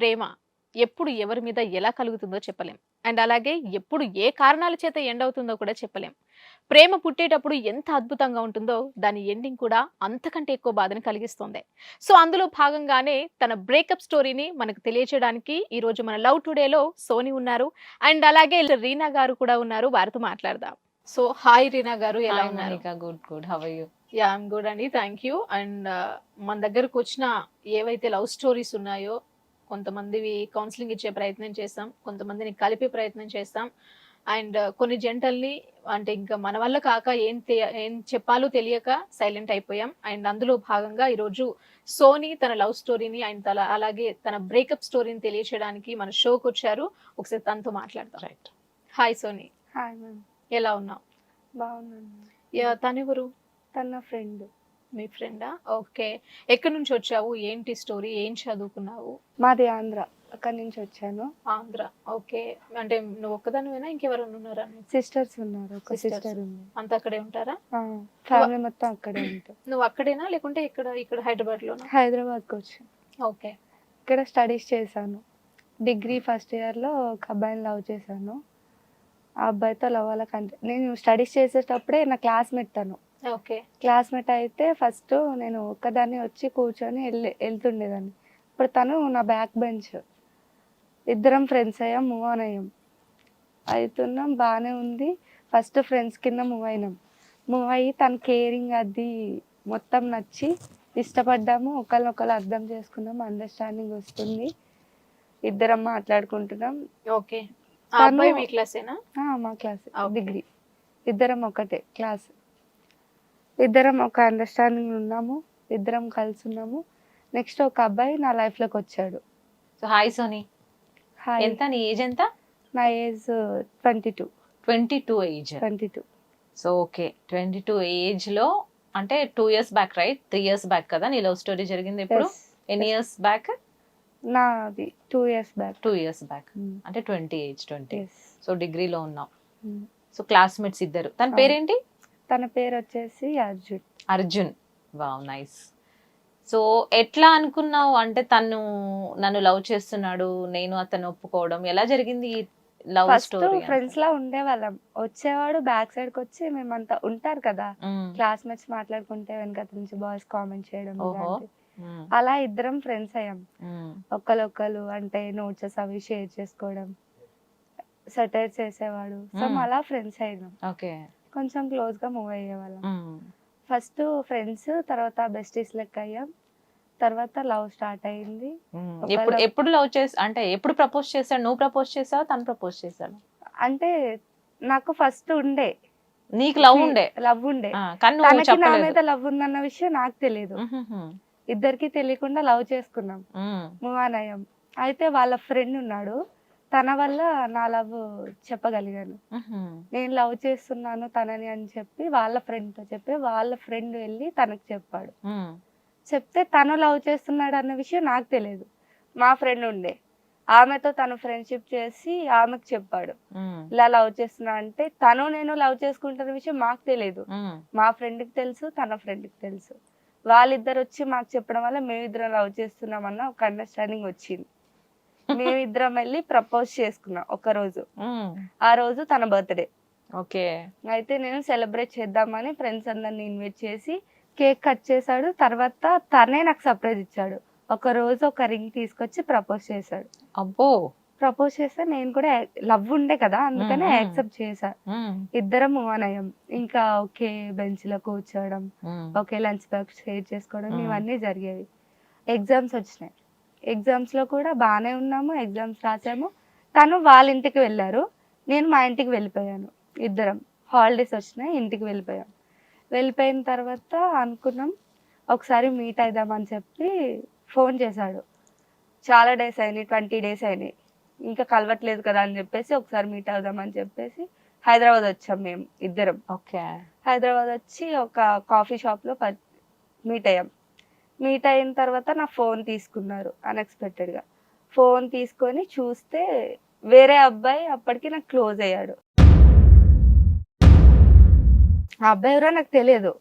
ప్రేమ ఎప్పుడు ఎవరి మీద ఎలా కలుగుతుందో చెప్పలేం. అండ్ అలాగే ఎప్పుడు ఏ కారణాల చేత ఎండ్ అవుతుందో కూడా చెప్పలేం. ప్రేమ పుట్టేటప్పుడు ఎంత అద్భుతంగా ఉంటుందో దాని ఎండింగ్ కూడా అంతకంటే ఎక్కువ బాధని కలిగిస్తుంది. సో అందులో భాగంగానే తన బ్రేకప్ స్టోరీని మనకు తెలియచేయడానికి ఈ రోజు మన లవ్ టుడేలో సోని ఉన్నారు. అండ్ అలాగే రీనా గారు కూడా ఉన్నారు. వారితో మాట్లాడదాం. సో హాయ్ రీనా గారు ఎలా ఉన్నారు? Good good. How you ya I'm good అండి. థ్యాంక్ యూ అండ్ మన దగ్గరకు వచ్చిన ఏవైతే లవ్ స్టోరీస్ ఉన్నాయో కొంతమందివి కౌన్సిలింగ్ ఇచ్చే ప్రయత్నం చేస్తాం కొంతమందిని కలిపే ప్రయత్నం చేస్తాం. అండ్ కొన్ని జంటల్ని అంటే ఇంకా మన వల్ల కాక ఏం తె- ఏం చెప్పాలో తెలియక సైలెంట్ అయిపోయాం. అండ్ అందులో భాగంగా ఈరోజు సోనీ తన లవ్ స్టోరీని అండ్ తన అలాగే తన బ్రేకప్ స్టోరీని తెలియచేయడానికి మన షోకి వచ్చారు. ఒకసారి తనతో మాట్లాడతాం right hi Soni. Hi ma'am ఎలా ఉన్నావు? బాగున్నాను. యా తనెవరు తన ఫ్రెండ్. మీ ఫ్రెండా? ఓకే. ఎక్కడి నుంచి వచ్చావు? ఏంటి స్టోరీ? ఏం చదువుకున్నావు? మాది ఆంధ్ర. అక్కడి నుంచి వచ్చాను. ఆంధ్ర. ఓకే. అంటే నువ్వు ఒక్కదానివేనా? ఇంకెవరైనా ఉన్నారా? సిస్టర్స్ ఉన్నారు. ఒక. సిస్టర్ ఉంది. అంత అక్కడే ఉంటారా? ఫ్యామిలీ మొత్తం అక్కడే ఉంటాం. నువ్వు అక్కడేనా? లేకుంటే ఇక్కడ ఇక్కడ హైదరాబాద్ లోనా హైదరాబాద్కి వచ్చాను ఓకే. ఇక్కడ స్టడీస్ చేశాను. డిగ్రీ ఫస్ట్ ఇయర్లో ఒక అబ్బాయిని లవ్ చేశాను. ఆ అబ్బాయితో లవ్ అలా కంటే నేను స్టడీస్ చేసేటప్పుడే నా క్లాస్మేట్ తను. క్లాస్మేట్ అయితే ఫస్ట్ నేను ఒక్కదాన్ని వచ్చి కూర్చొని వెళ్ళి వెళ్తుండేదాన్ని. ఇప్పుడు తను నా బ్యాక్ బెంచ్. ఇద్దరం ఫ్రెండ్స్ అయ్యాం మూవ్ ఆన్ అయ్యాం. అవుతున్నాం బాగానే ఉంది. ఫస్ట్ ఫ్రెండ్స్ కింద మూవ్ అయినాం. మూవ్ అయ్యి తన కేరింగ్ అది మొత్తం నచ్చి ఇష్టపడ్డాము. ఒకరినొకరు అర్థం చేసుకున్నాం అండర్స్టాండింగ్ వస్తుంది. ఇద్దరం మాట్లాడుకుంటున్నాం. ఓకే. మీ క్లాస్. డిగ్రీ. ఇద్దరం ఒకటే క్లాస్. ఇద్దరం ఒక అండర్స్టాండింగ్ ఉన్నాము ఇద్దరం కలిసి ఉన్నాము. నెక్స్ట్ ఒక అబ్బాయి నా లైఫ్లోకి వచ్చాడు. సో హాయ్ సోనీ హాయ్ ఎంత? నీ ఏజ్ ఎంత? నా age twenty two twenty two age twenty two so okay twenty two ఏజ్లో అంటే two years back right three years back కదా నీ లవ్ స్టోరీ జరిగింది ఇప్పుడు? ఎన్ని ఇయర్స్ బ్యాక్ నాది two years back two years back అంటే ట్వంటీ ఏజ్ ట్వంటీ సో డిగ్రీలో Hmm. సో క్లాస్మేట్స్ ఇద్దరు. తన. పేరేంటి? తన పేరు వచ్చేసి Arjun. Arjun. Wow nice. So ఎట్లా అనుకున్నావు? అంటే తను నన్ను లవ్ చేస్తున్నాడు నేను అతను ఒప్పుకోవడం. ఎలా జరిగింది లవ్ ఫస్ట్ స్టోరీ ఫ్రెండ్స్ లా ఉండేవాళ్ళం. వచ్చేవాడు బ్యాక్ సైడ్కి వచ్చి మేమంతా ఉంటారు కదా క్లాస్మేట్స్ మాట్లాడుకుంటే వెనక నుంచి బాయ్స్ కామెంట్ చేయడం ఓహో. ఇలాంటివి. అలా ఇద్దరం ఫ్రెండ్స్ అయ్యాం. ఒకరు అంటే నోట్స్ అవి షేర్ చేసుకోవడం సెటైర్స్ చేసేవాడు సో మ్మ్. అలా ఫ్రెండ్స్ అయినాం. ఓకే. కొంచెం క్లోజ్గా మూవ్ అయ్యేవాళ్ళం. ఫస్ట్ ఫ్రెండ్స్ తర్వాత బెస్టీస్ లెక్క అయ్యాం. తర్వాత లవ్ స్టార్ట్ అయింది. ఎప్పుడు ఎప్పుడు లవ్ చేసి అంటే ఎప్పుడు ప్రపోజ్ చేశాడు? నువ్వు ప్రపోజ్ చేసావా తను ప్రపోజ్ చేశాడు? అంటే నాకు ఫస్ట్ ఉండే. నీకు లవ్ ఉండే? లవ్ ఉండే. తనకి నా మీద లవ్ ఉందన్న విషయం నాకు తెలియదు. ఇద్దరికి తెలియకుండా లవ్ చేసుకున్నాం. మ్మ్. మూవ్ ఆన్ అయ్యాం. అయితే వాళ్ళ ఫ్రెండ్ ఉన్నాడు. తన వల్ల నా లవ్ చెప్పగలిగాను. నేను లవ్ చేస్తున్నాను తనని అని చెప్పి వాళ్ళ friend తో చెప్పి వాళ్ళ ఫ్రెండ్ వెళ్ళి తనకు చెప్పాడు. చెప్తే తను లవ్ చేస్తున్నాడు అన్న విషయం నాకు తెలియదు మా ఫ్రెండ్ ఉండే ఆమెతో తను ఫ్రెండ్షిప్ చేసి ఆమెకు చెప్పాడు. ఇలా లవ్ చేస్తున్నా అంటే తను నేను లవ్ చేసుకుంటున్న విషయం మాకు తెలియదు. మా ఫ్రెండ్కి తెలుసు తన ఫ్రెండ్కి తెలుసు వాళ్ళిద్దరు వచ్చి మాకు చెప్పడం వల్ల మేమిద్దరం లవ్ చేస్తున్నామన్న ఒక అండర్స్టాండింగ్ వచ్చింది మేమిద్దరం వెళ్ళి ప్రపోజ్ చేసుకున్నాం ఒక రోజు. ఆ రోజు తన బర్త్డే. ఓకే. అయితే నేను సెలబ్రేట్ చేద్దామని ఫ్రెండ్స్ అందరిని ఇన్వైట్ చేసి కేక్ కట్ చేశాడు. తర్వాత తనే నాకు సర్ప్రైజ్ ఇచ్చాడు. ఒక రోజు ఒక రింగ్ తీసుకొచ్చి ప్రపోజ్ చేశాడు. అబ్బో. ప్రపోజ్ చేస్తే నేను కూడా లవ్ ఉండే కదా అందుకనే. యాక్సెప్ట్ చేశా. ఇద్దరం మూవ్ ఆన్ అయ్యాం ఇంకా ఒకే బెంచ్లో కూర్చోవడం. ఒకే లంచ్ బాక్స్ షేర్ చేసుకోవడం. ఇవన్నీ జరిగేవి. ఎగ్జామ్స్ వచ్చినాయి. ఎగ్జామ్స్లో కూడా బాగానే ఉన్నాము ఎగ్జామ్స్ రాసాము. తను వాళ్ళ ఇంటికి వెళ్ళారు. నేను మా ఇంటికి వెళ్ళిపోయాను ఇద్దరం. హాలిడేస్ వచ్చినాయి ఇంటికి వెళ్ళిపోయాం. వెళ్ళిపోయిన తర్వాత అనుకున్నాం ఒకసారి మీట్ అయిదామని చెప్పి ఫోన్ చేశాడు. చాలా డేస్ అయినాయి ట్వంటీ డేస్ అయినాయి. ఇంకా కలవట్లేదు కదా అని చెప్పేసి ఒకసారి మీట్ అవుదామని చెప్పేసి హైదరాబాద్ వచ్చాం మేము ఇద్దరం. ఓకే. హైదరాబాద్ వచ్చి ఒక కాఫీ షాప్లో మీట్ అయ్యాం. మీట్ అయిన తర్వాత నా ఫోన్ తీసుకున్నారు అన్ఎక్స్పెక్టెడ్గా ఫోన్ తీసుకొని చూస్తే వేరే అబ్బాయి అప్పటికి నాకు క్లోజ్ అయ్యాడు. ఆ అబ్బాయి ఎవరో నాకు తెలియదు.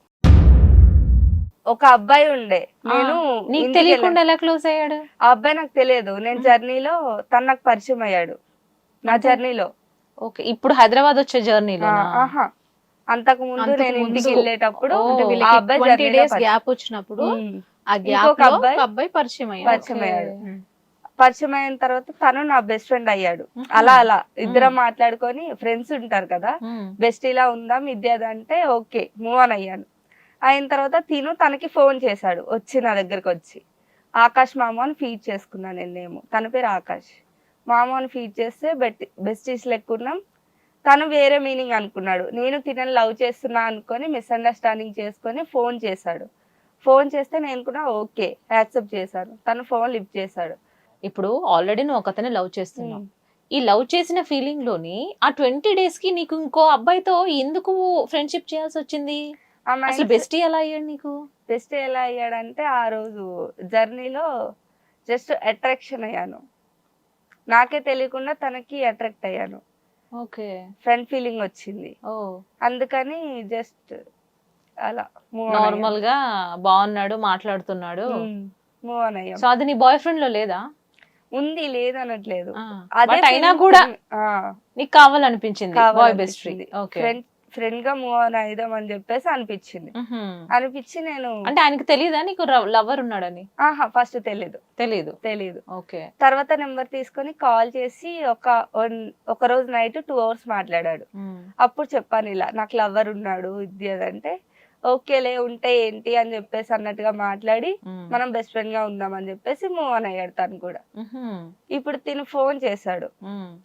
ఒక అబ్బాయి ఉండే. నేను నీకు తెలియకుండా ఎలా క్లోజ్ అయ్యాడు. ఆ అబ్బాయి నాకు తెలియదు. నేను జర్నీలో తను నాకు పరిచయం అయ్యాడు. నా? జర్నీలో. ఓకే ఇప్పుడు హైదరాబాద్ వచ్చే జర్నీలో ఆహా. అంతకు ముందు నేను ఇంటికి. వెళ్ళేటప్పుడు ఆ అబ్బాయి డేస్. గ్యాప్ వచ్చినప్పుడు ఇంకొక అబ్బాయి పరిచయం పరిచయం అయ్యాడు. ఉమ్. పరిచయం అయిన తర్వాత తను నా బెస్ట్ ఫ్రెండ్ అయ్యాడు. అలా అలా. ఇద్దరం మాట్లాడుకొని ఫ్రెండ్స్ ఉంటారు కదా. బెస్ట్ ఇలా ఉందాం ఇది అది అంటే ఓకే మూవ్ ఆన్ అయ్యాను. అయిన తర్వాత తిను తనకి ఫోన్ చేశాడు వచ్చి నా దగ్గరకు వచ్చి. ఆకాష్ మామ అని ఫీడ్ చేసుకున్నాను నేను నేము. తన పేరు ఆకాష్. మామ అని ఫీడ్ చేస్తే బెట్ బెస్టీస్ లెక్కున్నాం. తను వేరే మీనింగ్ అనుకున్నాడు. నేను తినని లవ్ చేస్తున్నా అనుకొని మిస్అండర్స్టాండింగ్ చేసుకొని ఫోన్ చేశాడు. ఫోన్ చేస్తే నేను కూడా ఓకే యాక్సెప్ట్ చేశాను. తను ఫోన్ లిఫ్ట్ చేశాడు. ఇప్పుడు ఆల్రెడీ నువ్వు ఒకతనే లవ్ చేస్తున్నావు. ఈ లవ్ చేసిన ఫీలింగ్లోని ఆ ట్వంటీ డేస్కి నీకు ఇంకో అబ్బాయితో ఎందుకు ఫ్రెండ్షిప్ చేయాల్సి వచ్చింది? అసలు బెస్ట్ ఎలా అయ్యాడు నీకు? బెస్ట్ ఎలా అయ్యాడంటే ఆ రోజు జర్నీలో జస్ట్ అట్రాక్షన్ అయ్యాను. నాకే తెలియకుండా తనకి అట్రాక్ట్ అయ్యాను. ఓకే. ఫ్రెండ్ ఫీలింగ్ వచ్చింది. ఓ. అందుకని జస్ట్ అలా నార్మల్గా బాగున్నాడు మాట్లాడుతున్నాడు. మూవ్ ఆన్ అయ్యాం. సో అది నీ బాయ్ ఫ్రెండ్లో లేదా? ఉంది లేదనట్లేదు బట్ అయినా కూడా నీకు కావాలనిపించింది బాయ్. బెస్ట్ ఫ్రెండ్ ఫ్రెండ్గా మూవ్ ఆన్ అయిదాం అని చెప్పేసి అనిపించింది. అనిపించి నేను అంటే ఆయనకి తెలియదా నీకు లవర్ ఉన్నాడని? ఆహా ఫస్ట్ తెలీదు. తెలీదు. తెలీదు. ఓకే తర్వాత నెంబర్ తీసుకొని కాల్ చేసి ఒక ఒక రోజు నైట్ టూ అవర్స్ మాట్లాడాడు. అప్పుడు చెప్పాను ఇలా నాకు లవర్ ఉన్నాడు ఇది అది అంటే ఓకేలే ఉంటే ఏంటి అని చెప్పేసి అన్నట్టుగా మాట్లాడి మనం బెస్ట్ ఫ్రెండ్గా ఉందాం అని చెప్పేసి మూవ్ ఆన్ అయ్యాడు తను కూడా. ఇప్పుడు తిను ఫోన్ చేశాడు.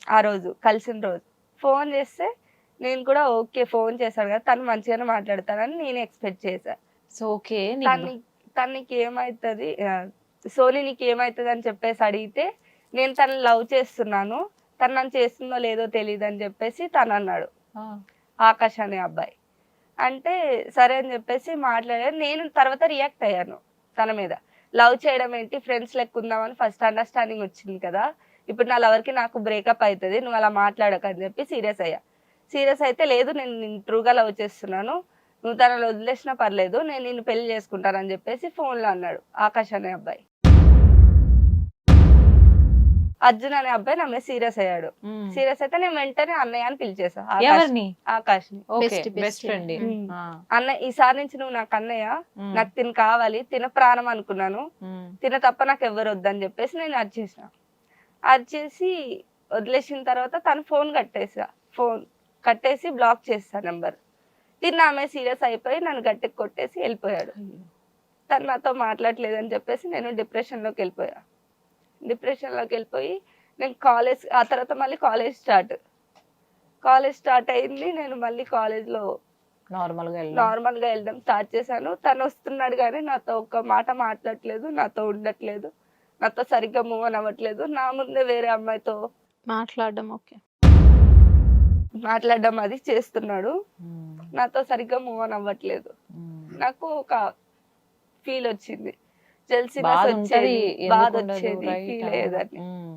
ఆ రోజు కలిసిన రోజు. ఫోన్ చేస్తే నేను కూడా ఓకే ఫోన్ చేశాడు కదా తను మంచిగానే మాట్లాడతానని నేను ఎక్స్పెక్ట్ చేశా. సో ఓకే తను తను నీకు ఏమవుతుంది సోనీ నీకు ఏమవుతుంది అని చెప్పేసి అడిగితే నేను తను లవ్ చేస్తున్నాను తను నన్ను చేస్తుందో లేదో తెలియదు అని చెప్పేసి తను అన్నాడు. ఆకాష్ అనే అబ్బాయి. అంటే సరే అని చెప్పేసి మాట్లాడాను నేను తర్వాత రియాక్ట్ అయ్యాను తన మీద. లవ్ చేయడం ఏంటి? ఫ్రెండ్స్ లెక్క ఉందామని ఫస్ట్ అండర్స్టాండింగ్ వచ్చింది కదా. ఇప్పుడు నా లవర్కి నాకు బ్రేకప్ అవుతుంది నువ్వు అలా మాట్లాడక అని చెప్పి సీరియస్ అయ్యా. సీరియస్ అయితే లేదు నేను నేను ట్రూగా లవ్ చేస్తున్నాను. నువ్వు తనలో వదిలేసినా పర్లేదు నేను నిన్ను పెళ్ళి చేసుకుంటానని చెప్పేసి ఫోన్లో అన్నాడు ఆకాష్ అనే అబ్బాయి. అర్జున్ అనే అబ్బాయి నా మీద సీరియస్ అయ్యాడు. సీరియస్ అయితే నేను వెంటనే అన్నయ్య అని పిలిచేసా ఆకాష్ ఎవరిని? Best friend. అన్న ఈసారి నుంచి నువ్వు నాకు అన్నయ్య నాకు తిన కావాలి తిన ప్రాణం అనుకున్నాను. తిన తప్ప నాకు ఎవరు వద్దని చెప్పేసి నేను అరిచేసిన అరిచేసి వదిలేసిన తర్వాత తను ఫోన్ కట్టేసా ఫోన్ కట్టేసి బ్లాక్ చేసా నెంబర్. తిన్న ఆమె సీరియస్ అయిపోయి నన్ను గట్టికి కొట్టేసి వెళ్ళిపోయాడు. తను నాతో మాట్లాడలేదని చెప్పేసి నేను డిప్రెషన్లోకి వెళ్ళిపోయా. డిప్రెషన్లోకి వెళ్ళిపోయి నేను కాలేజ్ ఆ తర్వాత మళ్ళీ కాలేజ్ స్టార్ట్. కాలేజ్ స్టార్ట్ అయింది నేను మళ్ళీ కాలేజ్లో నార్మల్గా వెళ్ళి నార్మల్గా వెళ్ళడం స్టార్ట్ చేశాను. తను వస్తున్నాడు కానీ నాతో ఒక్క మాట మాట్లాడట్లేదు నాతో ఉండట్లేదు నాతో సరిగ్గా మూవ్ అని అవ్వట్లేదు. నా ముందే వేరే అమ్మాయితో మాట్లాడడం ఓకే. మాట్లాడడం అది చేస్తున్నాడు. నాతో సరిగ్గా మూవ్ అని అవ్వట్లేదు. నాకు ఒక ఫీల్ వచ్చింది. జెల్సీనెస్ వచ్చేది బాధ వచ్చేది? ఫీల్ అయ్యేదని Mm.